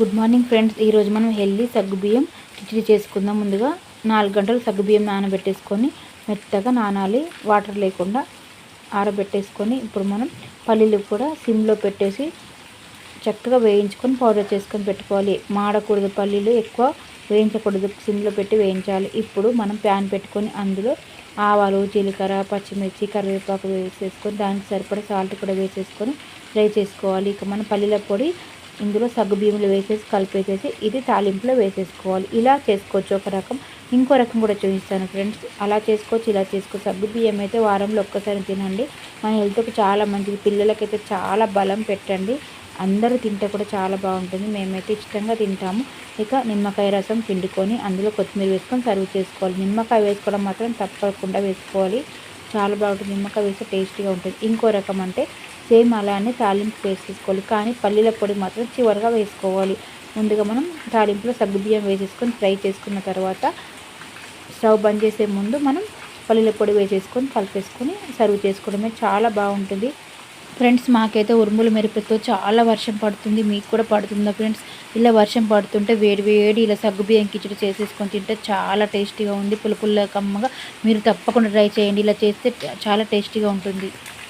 Good morning friends. ఈరోజు మనం healthy సగ్గుబియ్యం కిచిడి చేసుకుందాం. ముందుగా నాలుగు గంటలు సగ్గుబియ్యం నానబెట్టేసుకొని మెత్తగా నానాలి. వాటర్ లేకుండా ఆరబెట్టేసుకొని ఇప్పుడు మనం పల్లీలు కూడా సిమ్లో పెట్టేసి చక్కగా వేయించుకొని పౌడర్ చేసుకొని పెట్టుకోవాలి. మాడకూడదు పల్లీలు ఎక్కువ వేయించకూడదు. సిమ్లో పెట్టి వేయించాలి. ఇప్పుడు మనం ప్యాన్ పెట్టుకొని అందులో ఆవాలు జీలకర్ర పచ్చిమిర్చి కరివేపాకు వేసేసుకొని దానికి సరిపడా సాల్ట్ కూడా వేసేసుకొని ఫ్రై చేసుకోవాలి. ఇక మన పల్లీల పొడి ఇందులో సగ్గు బియ్యంలో వేసేసి కలిపేసేసి ఇది తాలింపులో వేసేసుకోవాలి. ఇలా చేసుకోవచ్చు. ఒక రకం. ఇంకో రకం కూడా చూపిస్తాను ఫ్రెండ్స్. అలా చేసుకోవచ్చు ఇలా చేసుకోవచ్చు. సగ్గు బియ్యం అయితే వారంలో ఒక్కసారి తినండి. మన హెల్త్కి చాలా మంచిది. పిల్లలకైతే చాలా బలం పెట్టండి. అందరూ తింటే కూడా చాలా బాగుంటుంది. మేమైతే ఇష్టంగా తింటాము. ఇక నిమ్మకాయ రసం పిండుకొని అందులో కొత్తిమీర వేసుకొని సర్వ్ చేసుకోవాలి. నిమ్మకాయ వేసుకోవడం మాత్రం తప్పకుండా వేసుకోవాలి. చాలా బాగుంటుంది. నిమ్మకాయ వేస్తే టేస్టీగా ఉంటుంది. ఇంకో రకం అంటే సేమ్ అలానే తాలింపు వేసేసుకోవాలి. కానీ పల్లీల పొడి మాత్రం చివరిగా వేసుకోవాలి. ముందుగా మనం తాలింపులో సగ్గుబియ్యం వేసేసుకొని ఫ్రై చేసుకున్న తర్వాత స్టవ్ బంద్ చేసే ముందు మనం పల్లీల పొడి వేసేసుకొని కలిపేసుకొని సర్వ్ చేసుకోవడమే చాలా బాగుంటుంది. ఫ్రెండ్స్ మాకైతే ఉరుములు మెరుపుతో చాలా వర్షం పడుతుంది. మీకు కూడా పడుతుందా ఫ్రెండ్స్? ఇలా వర్షం పడుతుంటే వేడి వేడి ఇలా సగ్గుబియ్యం కిచడి చేసేసుకొని తింటే చాలా టేస్టీగా ఉంది. పులుపుల్ల పుల్ల కమ్మగా మీరు తప్పకుండా ట్రై చేయండి. ఇలా చేస్తే చాలా టేస్టీగా ఉంటుంది.